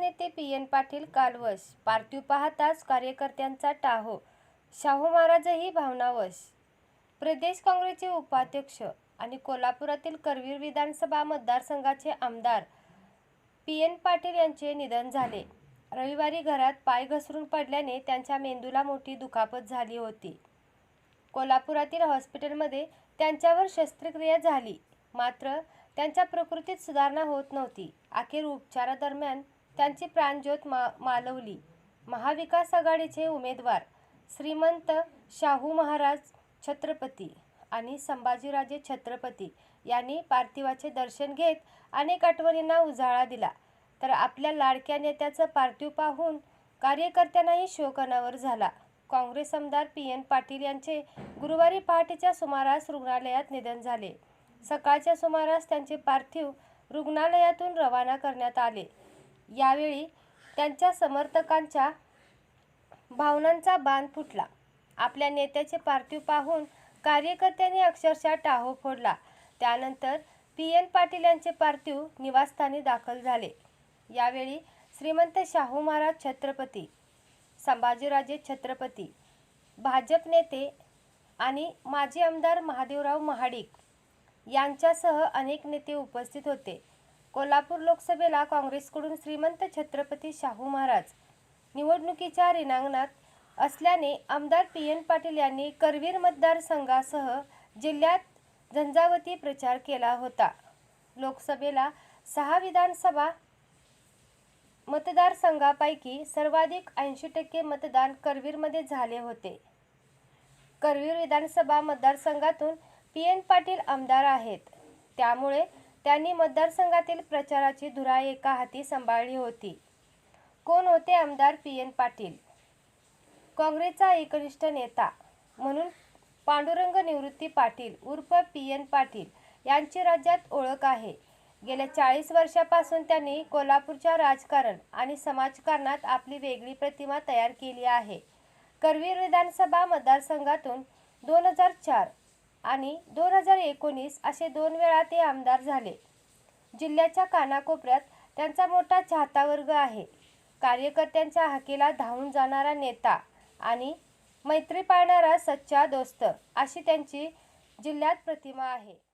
नेते P N Patil कालवश पार्थिव पाहताच कार्यकर्त्यांचा टाहो शाहू महाराजही भावनावश. प्रदेश काँग्रेसचे उपाध्यक्ष आणि कोल्हापुरातील करवीर विधानसभा मतदारसंघाचे आमदार पी एन पाटील यांचे निधन झाले. रविवारी घरात पाय घसरून पडल्याने त्यांच्या मेंदूला मोठी दुखापत झाली होती. कोल्हापुरातील हॉस्पिटलमध्ये त्यांच्यावर शस्त्रक्रिया झाली मात्र त्यांच्या प्रकृतीत सुधारणा होत नव्हती. अखेर उपचारादरम्यान त्यांची प्राणज्योत मा मालवली. महाविकास आघाडीचे उमेदवार श्रीमंत शाहू महाराज छत्रपती आणि संभाजीराजे छत्रपती यांनी पार्थिवाचे दर्शन घेत अनेक आठवणींना उजाळा दिला. तर आपल्या लाडक्या नेत्याचं पार्थिव पाहून कार्यकर्त्यांनाही शोकनावर झाला. काँग्रेस आमदार पी एन पाटील यांचे गुरुवारी पहाटेच्या सुमारास रुग्णालयात निधन झाले. सकाळच्या सुमारास त्यांचे पार्थिव रुग्णालयातून रवाना करण्यात आले. यावेळी त्यांच्या समर्थकांच्या भावनांचा बांध फुटला. आपल्या नेत्याचे पार्थिव पाहून कार्यकर्त्यांनी अक्षरशः टाहो फोडला. त्यानंतर पी एन पाटील यांचे पार्थिव निवासस्थानी दाखल झाले. यावेळी श्रीमंत शाहू महाराज छत्रपती संभाजीराजे छत्रपती भाजप नेते आणि माजी आमदार महादेवराव महाडिक यांच्यासह अनेक नेते उपस्थित होते. कोल्हापूर लोकसभेला काँग्रेसकडून श्रीमंत छत्रपती शाहू महाराज. निवडणुकीच्या रिणांगणात असल्याने आमदार पी एन पाटील यांनी करवीर मतदारसंघासह जिल्ह्यात झंझावती प्रचार केला होता. लोकसभेला सहा विधानसभा मतदारसंघापैकी सर्वाधिक ऐंशी टक्के मतदान करवीरमध्ये झाले होते. करवीर विधानसभा मतदारसंघातून पी एन पाटील आमदार आहेत. त्यामुळे त्यांनी मतदारसंघातील प्रचाराची धुरा एका हाती सांभाळली होती. कोण होते आमदार पी. एन. पाटील? काँग्रेसचा एकनिष्ठ नेता म्हणून पांडुरंग निवृत्ती पाटील उर्फ पी. एन. पाटील यांची राज्यात ओळख आहे. गेल्या चाळीस वर्षापासून त्यांनी कोल्हापूरच्या राजकारण आणि समाजकारणात आपली वेगळी प्रतिमा तयार केली आहे. करवीर विधानसभा मतदारसंघातून दोन हजार चार आणि दोन हजार एकोणीस असे दोन वेळा ते आमदार झाले. जिल्ह्याच्या कानाकोपऱ्यात त्यांचा मोठा चाहता वर्ग आहे. कार्यकर्त्यांच्या हाकेला धावून जाणारा नेता आणि मैत्री पाळणारा सच्चा दोस्त अशी त्यांची जिल्ह्यात प्रतिमा आहे.